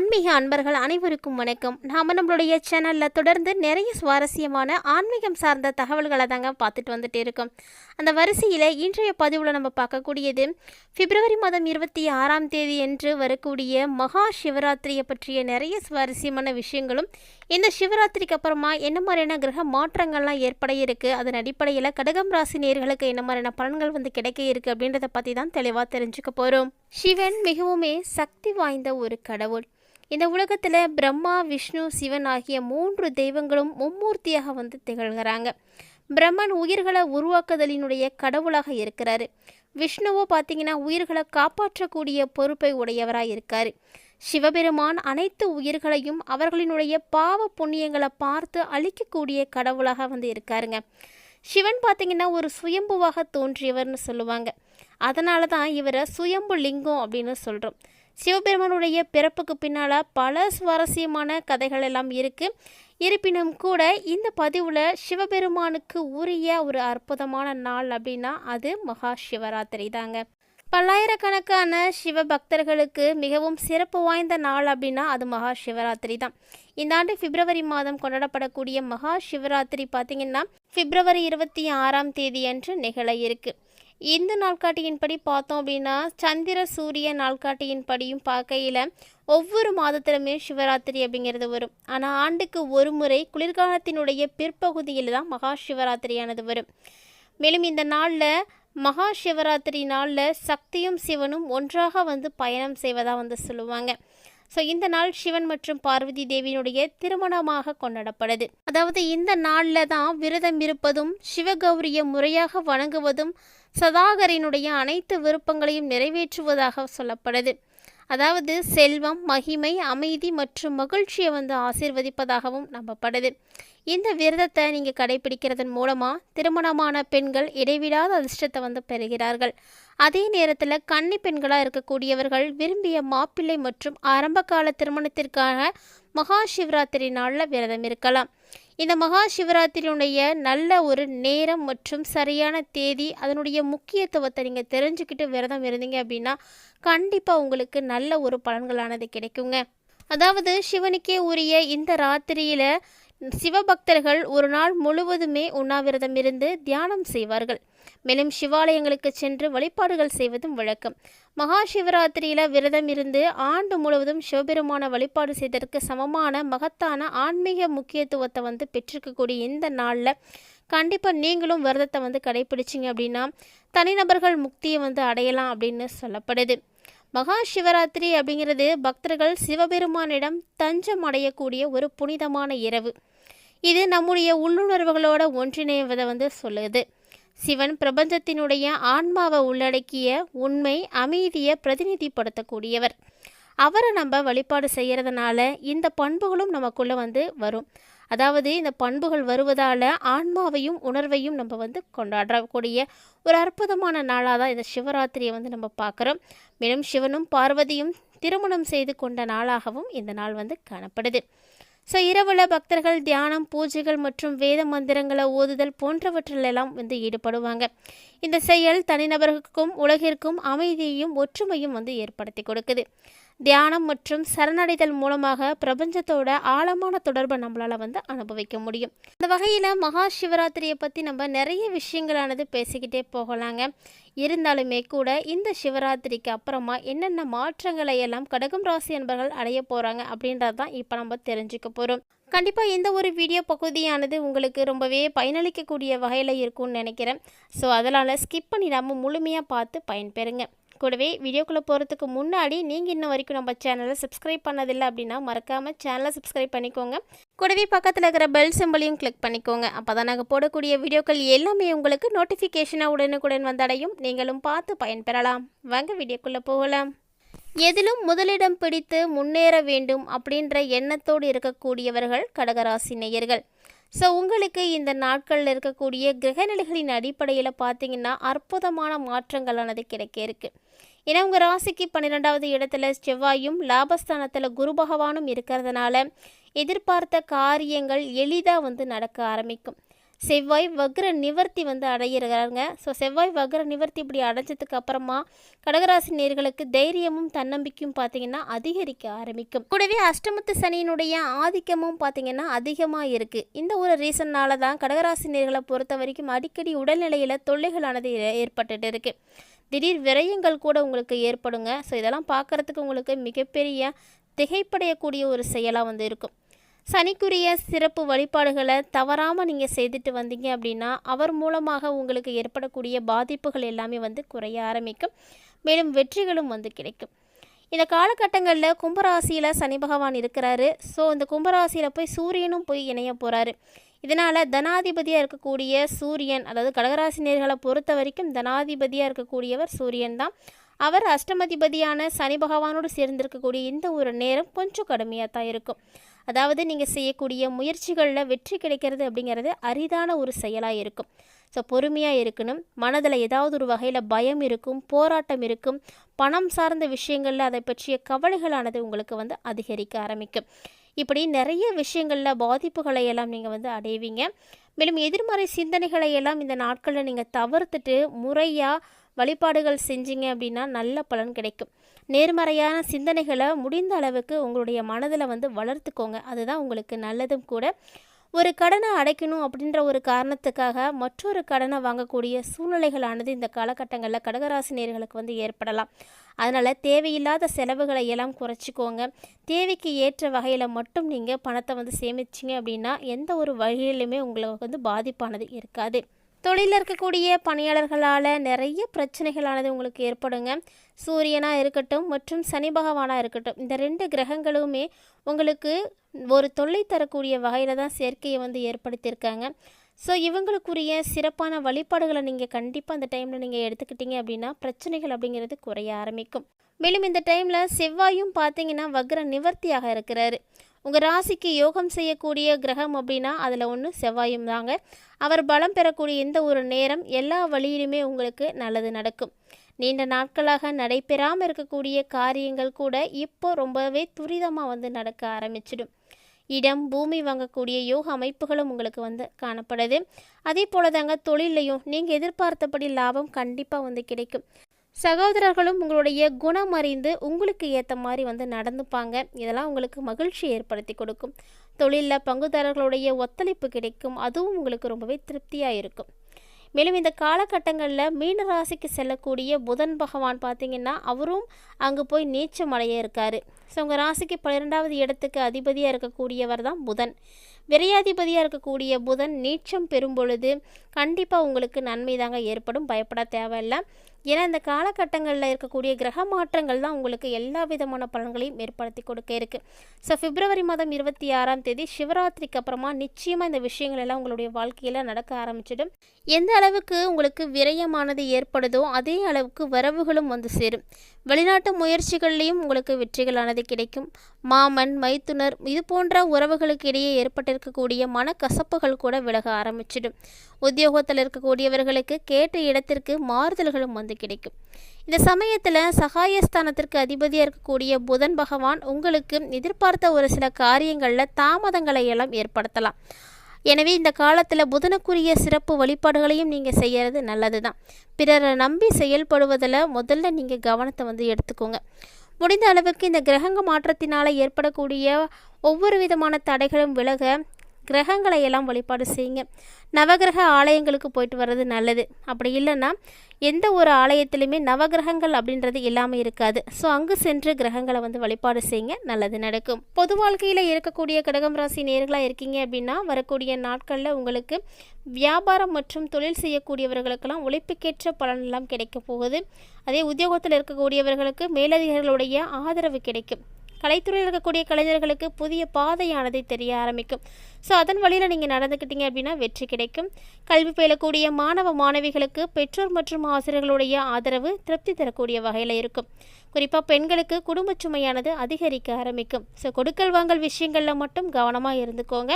ஆன்மீக அன்பர்கள் அனைவருக்கும் வணக்கம். நாம் நம்மளுடைய சேனலில் தொடர்ந்து நிறைய சுவாரஸ்யமான ஆன்மீகம் சார்ந்த தகவல்களை தாங்க பார்த்துட்டு வந்துட்டு இருக்கோம். அந்த வரிசையில் இன்றைய பதிவில் நம்ம பார்க்கக்கூடியது பிப்ரவரி மாதம் இருபத்தி ஆறாம் தேதி என்று வரக்கூடிய மகா சிவராத்திரியை பற்றிய நிறைய சுவாரஸ்யமான விஷயங்களும் இந்த சிவராத்திரிக்கு அப்புறமா என்ன மாதிரியான கிரக மாற்றங்கள்லாம் ஏற்பட இருக்குது அதன் அடிப்படையில் கடகம் ராசி நேர்களுக்கு என்ன மாதிரியான பலன்கள் வந்து கிடைக்க இருக்குது அப்படின்றத பற்றி தான் தெளிவாக தெரிஞ்சுக்க போகிறோம் சிவன் மிகவுமே சக்தி வாய்ந்த ஒரு கடவுள். இந்த உலகத்தில் பிரம்மா விஷ்ணு சிவன் ஆகிய மூன்று தெய்வங்களும் மும்மூர்த்தியாக வந்து திகழ்கிறாங்க. பிரம்மன் உயிர்களை உருவாக்குதலினுடைய கடவுளாக இருக்கிறாரு. விஷ்ணுவோ பார்த்தீங்கன்னா உயிர்களை காப்பாற்றக்கூடிய பொறுப்பை உடையவராக இருக்கார். சிவபெருமான் அனைத்து உயிர்களையும் அவர்களினுடைய பாவ புண்ணியங்களை பார்த்து அழிக்கக்கூடிய கடவுளாக வந்து இருக்காருங்க. சிவன் பார்த்தீங்கன்னா ஒரு சுயம்புவாக தோன்றியவர்னு சொல்லுவாங்க. அதனால தான் இவரை சுயம்பு லிங்கம் அப்படின்னு சொல்கிறோம் சிவபெருமானுடைய பிறப்புக்கு பின்னால் பல சுவாரஸ்யமான கதைகள் எல்லாம் இருக்குது இருப்பினும் கூட இந்த பதிவில் சிவபெருமானுக்கு உரிய ஒரு அற்புதமான நாள் அப்படின்னா அது மகா சிவராத்திரி தாங்க. பல்லாயிரக்கணக்கான சிவ பக்தர்களுக்கு மிகவும் சிறப்பு வாய்ந்த நாள் அப்படின்னா அது மகா சிவராத்திரி தான். இந்த ஆண்டு பிப்ரவரி மாதம் கொண்டாடப்படக்கூடிய மகா சிவராத்திரி பார்த்திங்கன்னா பிப்ரவரி இருபத்தி ஆறாம் தேதி அன்று நிகழ இருக்குது இந்த நாள்காட்டியின்படி பார்த்தோம் அப்படின்னா சந்திர சூரிய நாள்காட்டியின்படியும் பார்க்கையில் ஒவ்வொரு மாதத்திலுமே சிவராத்திரி அப்படிங்கிறது வரும். ஆனால் ஆண்டுக்கு ஒரு முறை குளிர்காலத்தினுடைய பிற்பகுதியில் தான் மகா சிவராத்திரியானது வரும். மேலும் இந்த நாளில் மகா சிவராத்திரி நாளில் சக்தியும் சிவனும் ஒன்றாக வந்து பயணம் செய்வதாக வந்து சொல்லுவாங்க. ஸோ இந்த நாள் சிவன் மற்றும் பார்வதி தேவியினுடைய திருமணமாக கொண்டாடப்படுது. அதாவது இந்த நாளில் தான் விரதம் இருப்பதும் சிவகௌரியை முறையாக வணங்குவதும் சதாகரினுடைய அனைத்து விருப்பங்களையும் நிறைவேற்றுவதாக சொல்லப்படுது. அதாவது செல்வம் மகிமை அமைதி மற்றும் மகிழ்ச்சியை வந்து ஆசிர்வதிப்பதாகவும் நம்பப்படுது. இந்த விரதத்தை நீங்கள் கடைபிடிக்கிறதன் மூலமாக திருமணமான பெண்கள் இடைவிடாத அதிர்ஷ்டத்தை வந்து பெறுகிறார்கள். அதே நேரத்தில் கன்னி பெண்களாக இருக்கக்கூடியவர்கள் விரும்பிய மாப்பிள்ளை மற்றும் ஆரம்பகால திருமணத்திற்காக மகா சிவராத்திரி நாளில் விரதம் இருக்கலாம். இந்த மகா சிவராத்திரியுடைய நல்ல ஒரு நேரம் மற்றும் சரியான தேதி அதனுடைய முக்கியத்துவத்தை நீங்கள் தெரிஞ்சுக்கிட்டு விரதம் இருந்தீங்க அப்படின்னா கண்டிப்பாக உங்களுக்கு நல்ல ஒரு பலன்களானது கிடைக்குங்க. அதாவது சிவனுக்கே உரிய இந்த ராத்திரியில் சிவபக்தர்கள் ஒரு நாள் முழுவதுமே உண்ணாவிரதம் இருந்து தியானம் செய்வார்கள். மேலும் சிவாலயங்களுக்கு சென்று வழிபாடுகள் செய்வதும் வழக்கம். மகா சிவராத்திரியில விரதம் இருந்து ஆண்டு முழுவதும் சிவபெருமான வழிபாடு செய்ததற்கு சமமான மகத்தான ஆன்மீக முக்கியத்துவத்தை வந்து பெற்றிருக்கக்கூடிய இந்த நாளில் கண்டிப்பாக நீங்களும் விரதத்தை வந்து கடைபிடிச்சிங்க அப்படின்னா தனிநபர்கள் முக்தியை வந்து அடையலாம் அப்படின்னு சொல்லப்படுது. மகா சிவராத்திரி அப்படிங்கிறது பக்தர்கள் சிவபெருமானிடம் தஞ்சம் அடையக்கூடிய ஒரு புனிதமான இரவு. இது நம்முடைய உள்ளுணர்வுகளோட ஒன்றிணைவதை வந்து சொல்லுது. சிவன் பிரபஞ்சத்தினுடைய ஆன்மாவை உள்ளடக்கிய உண்மை அமைதியை பிரதிநிதிப்படுத்தக்கூடியவர். அவரை நம்ம வழிபாடு செய்கிறதுனால இந்த பண்புகளும் நமக்குள்ளே வந்து வரும். அதாவது இந்த பண்புகள் வருவதால் ஆன்மாவையும் உணர்வையும் நம்ம வந்து கொண்டாடக்கூடிய ஒரு அற்புதமான நாளாக தான் இந்த சிவராத்திரியை வந்து நம்ம பார்க்குறோம். மேலும் சிவனும் பார்வதியும் திருமணம் செய்து கொண்ட நாளாகவும் இந்த நாள் வந்து காணப்படுது. ஸோ இரவில் பக்தர்கள் தியானம் பூஜைகள் மற்றும் வேத மந்திரங்களை ஓதுதல் போன்றவற்றிலெல்லாம் வந்து ஈடுபடுவாங்க. இந்த செயல் தனிநபர்களுக்கும் உலகிற்கும் அமைதியையும் ஒற்றுமையும் வந்து ஏற்படுத்தி கொடுக்குது. தியானம் மற்றும் சரணடைதல் மூலமாக பிரபஞ்சத்தோட ஆழமான தொடர்பை நம்மளால் வந்து அனுபவிக்க முடியும். இந்த வகையில் மகா சிவராத்திரியை பற்றி நம்ம நிறைய விஷயங்களானது பேசிக்கிட்டே போகலாங்க. இருந்தாலுமே கூட இந்த சிவராத்திரிக்கு அப்புறமா என்னென்ன மாற்றங்களை எல்லாம் கடகம் ராசி என்பர்கள் அடைய போகிறாங்க அப்படின்றது தான் இப்போ நம்ம தெரிஞ்சுக்க போகிறோம் கண்டிப்பாக இந்த ஒரு வீடியோ பகுதியானது உங்களுக்கு ரொம்பவே பயனளிக்கக்கூடிய வகையில் இருக்கும்னு நினைக்கிறேன். ஸோ அதனால் ஸ்கிப் பண்ணிடாமல் முழுமையாக பார்த்து பயன்பெறுங்க. கூடவே வீடியோக்குள்ளே போகிறதுக்கு முன்னாடி நீங்கள் இன்ன வரைக்கும் நம்ம சேனலை சப்ஸ்கிரைப் பண்ணதில்லை அப்படின்னா மறக்காமல் சேனலை சப்ஸ்கிரைப் பண்ணிக்கோங்க. கூடவே பக்கத்தில் இருக்கிற பெல் சிம்பிளையும் கிளிக் பண்ணிக்கோங்க. அப்போ தான் நாங்கள் போடக்கூடிய வீடியோக்கள் எல்லாமே உங்களுக்கு நோட்டிஃபிகேஷனாக உடனுக்குடன் வந்தடையும். நீங்களும் பார்த்து பயன்பெறலாம். வாங்க வீடியோக்குள்ளே போகலாம். எதிலும் முதலிடம் பிடித்து முன்னேற வேண்டும் அப்படின்ற எண்ணத்தோடு இருக்கக்கூடியவர்கள் கடகராசி நேயர்கள். ஸோ உங்களுக்கு இந்த நாட்களில் இருக்கக்கூடிய கிரகநிலைகளின் அடிப்படையில் பார்த்தீங்கன்னா அற்புதமான மாற்றங்களானது கிடைக்க இருக்குது ஏன்னா உங்கள் ராசிக்கு பன்னிரெண்டாவது இடத்துல செவ்வாயும் லாபஸ்தானத்தில் குரு பகவானும் இருக்கிறதுனால எதிர்பார்த்த காரியங்கள் எளிதாக வந்து நடக்க ஆரம்பிக்கும். செவ்வாய் வக்ர நிவர்த்தி வந்து அடையிறாங்க ஸோ செவ்வாய் வக்ர நிவர்த்தி இப்படி அடைஞ்சதுக்கு அப்புறமா கடகராசி நேர்களுக்கு தைரியமும் தன்னம்பிக்கையும் பார்த்தீங்கன்னா அதிகரிக்க ஆரம்பிக்கும். கூடவே அஷ்டமத்து சனியினுடைய ஆதிக்கமும் பார்த்தீங்கன்னா அதிகமாக இருக்குது இந்த ஒரு ரீசன்னால தான் கடகராசி நேர்களை பொறுத்த வரைக்கும் அடிக்கடி உடல்நிலையில் தொல்லைகளானது ஏ- ஏற்பட்டுட்டு இருக்குது திடீர் விரயங்கள் கூட உங்களுக்கு ஏற்படுங்க. ஸோ இதெல்லாம் பார்க்குறதுக்கு உங்களுக்கு மிகப்பெரிய திகைப்படையக்கூடிய ஒரு செயலாக வந்து இருக்கும். சனிக்குரிய சிறப்பு வழிபாடுகளை தவறாமல் நீங்கள் செய்துட்டு வந்தீங்க அப்படின்னா அவர் மூலமாக உங்களுக்கு ஏற்படக்கூடிய பாதிப்புகள் எல்லாமே வந்து குறைய ஆரம்பிக்கும். மேலும் வெற்றிகளும் வந்து கிடைக்கும். இந்த காலகட்டங்களில் கும்பராசியில் சனி பகவான் இருக்கிறாரு. ஸோ இந்த கும்பராசியில் போய் சூரியனும் போய் இணைய போகிறாரு இதனால் தனாதிபதியாக இருக்கக்கூடிய சூரியன் அதாவது கடகராசினியர்களை பொறுத்த வரைக்கும் தனாதிபதியாக இருக்கக்கூடியவர் சூரியன் தான். அவர் அஷ்டமதிபதியான சனி பகவானோடு சேர்ந்திருக்கக்கூடிய இந்த ஒரு நேரம் கொஞ்சம் கடுமையாக தான் இருக்கும். அதாவது நீங்கள் செய்யக்கூடிய முயற்சிகளில் வெற்றி கிடைக்கிறது அப்படிங்கிறது அரிதான ஒரு செயலாக இருக்கும். ஸோ பொறுமையாக இருக்கணும். மனதில் ஏதாவது ஒரு வகையில் பயம் இருக்கும் போராட்டம் இருக்கும். பணம் சார்ந்த விஷயங்களில் அதை பற்றிய கவலைகளானது உங்களுக்கு வந்து அதிகரிக்க ஆரம்பிக்கும். இப்படி நிறைய விஷயங்களில் பாதிப்புகளை எல்லாம் நீங்கள் வந்து அடைவீங்க. மேலும் எதிர்மறை சிந்தனைகளை எல்லாம் இந்த நாட்களில் நீங்கள் தவிர்த்துட்டு முறையாக வழிபாடுகள் செஞ்சீங்க அப்படின்னா நல்ல பலன் கிடைக்கும். நேர்மறையான சிந்தனைகளை முடிந்த அளவுக்கு உங்களுடைய மனதில் வந்து வளர்த்துக்கோங்க. அதுதான் உங்களுக்கு நல்லதும் கூட. ஒரு கடனை அடைக்கணும் அப்படின்ற ஒரு காரணத்துக்காக மற்றொரு கடனை வாங்கக்கூடிய சூழ்நிலைகளானது இந்த காலகட்டங்களில் கடகராசி நேர்களுக்கு வந்து ஏற்படலாம். அதனால் தேவையில்லாத செலவுகளை எல்லாம் குறைச்சிக்கோங்க. தேவைக்கு ஏற்ற வகையில் மட்டும் நீங்கள் பணத்தை வந்து சேமிச்சிங்க அப்படின்னா எந்த ஒரு வகையிலுமே உங்களுக்கு வந்து பாதிப்பானது இருக்காது. தொழிலில் இருக்கக்கூடிய பணியாளர்களால் நிறைய பிரச்சனைகளானது உங்களுக்கு ஏற்படுங்க. சூரியனாக இருக்கட்டும் மற்றும் சனி பகவானாக இருக்கட்டும் இந்த ரெண்டு கிரகங்களுமே உங்களுக்கு ஒரு தொல்லை தரக்கூடிய வகையில் தான் சேர்க்கையை வந்து ஏற்படுத்தியிருக்காங்க. ஸோ இவங்களுக்குரிய சிறப்பான வழிபாடுகளை நீங்கள் கண்டிப்பாக அந்த டைமில் நீங்கள் எடுத்துக்கிட்டீங்க அப்படின்னா பிரச்சனைகள் அப்படிங்கிறது குறைய ஆரம்பிக்கும். மேலும் இந்த டைமில் செவ்வாயும் பார்த்தீங்கன்னா வக்ர நிவர்த்தியாக இருக்கிறாரு. உங்கள் ராசிக்கு யோகம் செய்யக்கூடிய கிரகம் அப்படின்னா அதில் ஒன்று செவ்வாயும் தாங்க. அவர் பலம் பெறக்கூடிய இந்த ஒரு நேரம் எல்லா வழியிலுமே உங்களுக்கு நல்லது நடக்கும். நீண்ட நாட்களாக நடைபெறாமல் இருக்கக்கூடிய காரியங்கள் கூட இப்போ ரொம்பவே துரிதமாக வந்து நடக்க ஆரம்பிச்சிடும். இடம் பூமி வாங்கக்கூடிய யோக அமைப்புகளும் உங்களுக்கு வந்து காணப்படுது. அதே போல தாங்க தொழிலையும் நீங்கள் எதிர்பார்த்தபடி லாபம் கண்டிப்பாக வந்து கிடைக்கும். சகோதரர்களும் உங்களுடைய குணம் அறிந்து உங்களுக்கு ஏற்ற மாதிரி வந்து நடந்துப்பாங்க. இதெல்லாம் உங்களுக்கு மகிழ்ச்சி ஏற்படுத்தி கொடுக்கும். தொழிலில் பங்குதாரர்களுடைய ஒத்துழைப்பு கிடைக்கும். அதுவும் உங்களுக்கு ரொம்பவே திருப்தியாக இருக்கும். மேலும் இந்த காலகட்டங்களில் மீன ராசிக்கு செல்லக்கூடிய புதன் பகவான் பார்த்தீங்கன்னா அவரும் அங்கே போய் நீச்சம் அடைய இருக்கார். ஸோ உங்கள் ராசிக்கு பன்னிரெண்டாவது இடத்துக்கு அதிபதியாக இருக்கக்கூடியவர் தான் புதன். விரையாதிபதியாக இருக்கக்கூடிய புதன் நீச்சம் பெறும் பொழுது கண்டிப்பாக உங்களுக்கு நன்மை தாங்க ஏற்படும். பயப்பட தேவையில்லை. ஏன்னா இந்த காலகட்டங்களில் இருக்கக்கூடிய கிரக மாற்றங்கள் தான் உங்களுக்கு எல்லா விதமான பலன்களையும் ஏற்படுத்தி கொடுக்க இருக்குது ஸோ பிப்ரவரி மாதம் இருபத்தி ஆறாம் தேதி சிவராத்திரிக்கு அப்புறமா நிச்சயமாக இந்த விஷயங்கள் எல்லாம் உங்களுடைய வாழ்க்கையில் நடக்க ஆரம்பிச்சிடும். எந்த அளவுக்கு உங்களுக்கு விரயமானது ஏற்படுதோ அதே அளவுக்கு வரவுகளும் வந்து சேரும். வெளிநாட்டு முயற்சிகள்லேயும் உங்களுக்கு வெற்றிகளானது கிடைக்கும். மாமன் மைத்துனர் இது போன்ற உறவுகளுக்கு இடையே ஏற்பட்டிருக்கக்கூடிய மனக்கசப்புகள் கூட விலக ஆரம்பிச்சிடும். உத்தியோகத்தில் இருக்கக்கூடியவர்களுக்கு கேட்ட இடத்திற்கு மாறுதல்களும் வந்து கிடைக்கும். இந்த சமயத்தில் சகாயஸ்தானத்திற்கு அதிபதியாக இருக்கக்கூடிய புதன் பகவான் உங்களுக்கு எதிர்பார்த்த ஒரு சில காரியங்களில் தாமதங்களை எல்லாம் ஏற்படுத்தலாம். எனவே இந்த காலத்தில் புதனுக்குரிய சிறப்பு வழிபாடுகளையும் நீங்கள் செய்கிறது நல்லது தான் பிறரை நம்பி செயல்படுவதில் முதல்ல நீங்கள் கவனத்தை வந்து எடுத்துக்கோங்க. முடிந்த அளவுக்கு இந்த கிரகங்க மாற்றத்தினால் ஏற்படக்கூடிய ஒவ்வொரு விதமான தடைகளும் விலக கிரகங்களை எல்லாம் வழிபாடு செய்யுங்க. நவகிரக ஆலயங்களுக்கு போயிட்டு வர்றது நல்லது. அப்படி இல்லைன்னா எந்த ஒரு ஆலயத்திலையுமே நவகிரகங்கள் அப்படின்றது இல்லாமல் இருக்காது. ஸோ அங்கு சென்று கிரகங்களை வந்து வழிபாடு செய்யுங்க. நல்லது நடக்கும். பொது வாழ்க்கையில் இருக்கக்கூடிய கடகம் ராசி நேர்களாக இருக்கீங்க அப்படின்னா வரக்கூடிய நாட்களில் உங்களுக்கு வியாபாரம் மற்றும் தொழில் செய்யக்கூடியவர்களுக்கெல்லாம் உழைப்புக்கேற்ற பலனெல்லாம் கிடைக்க போகுது. அதே உத்தியோகத்தில் இருக்கக்கூடியவர்களுக்கு மேலதிகாரிகளுடைய ஆதரவு கிடைக்கும். கலைத்துறையில் இருக்கக்கூடிய கலைஞர்களுக்கு புதிய பாதையானது தெரிய ஆரம்பிக்கும். ஸோ அதன் வழியில் நீங்கள் நடந்துக்கிட்டீங்க அப்படின்னா வெற்றி கிடைக்கும். கல்வி பயிலக்கூடிய மாணவ மாணவிகளுக்கு பெற்றோர் மற்றும் ஆசிரியர்களுடைய ஆதரவு திருப்தி தரக்கூடிய வகையில் இருக்கும். குறிப்பாக பெண்களுக்கு குடும்ப சுமையானது அதிகரிக்க ஆரம்பிக்கும். ஸோ கொடுக்கல் வாங்கல் விஷயங்களில் மட்டும் கவனமாக இருந்துக்கோங்க.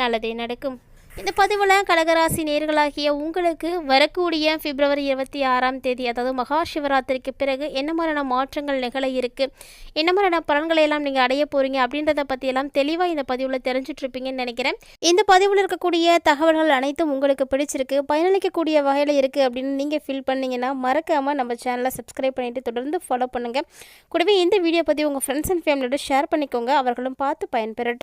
நல்லதே நடக்கும். இந்த பதிவில் கடகராசி நேர்களாகிய உங்களுக்கு வரக்கூடிய பிப்ரவரி இருபத்தி ஆறாம் தேதி அதாவது மகா சிவராத்திரிக்கு பிறகு என்ன மாதிரியான மாற்றங்கள் நிகழ இருக்குது என்ன மாதிரியான பலன்களை எல்லாம் நீங்கள் அடைய போகிறீங்க அப்படின்றத பற்றியெல்லாம் தெளிவாக இந்த பதிவில் தெரிஞ்சிட்ருப்பீங்கன்னு நினைக்கிறேன். இந்த பதிவில் இருக்கக்கூடிய தகவல்கள் அனைத்தும் உங்களுக்கு பிடிச்சிருக்கு. பயனளிக்கக்கூடிய வகையில் இருக்குது அப்படின்னு நீங்கள் ஃபீல் பண்ணிங்கன்னா மறக்காமல் நம்ம சேனலை சப்ஸ்கிரைப் பண்ணிவிட்டு தொடர்ந்து ஃபாலோ பண்ணுங்கள் கூடவே இந்த வீடியோ பற்றி உங்கள் ஃப்ரெண்ட்ஸ் அண்ட் ஃபேமிலியோட ஷேர் பண்ணிக்கோங்க. அவர்களும் பார்த்து பயன்பெறட்டும்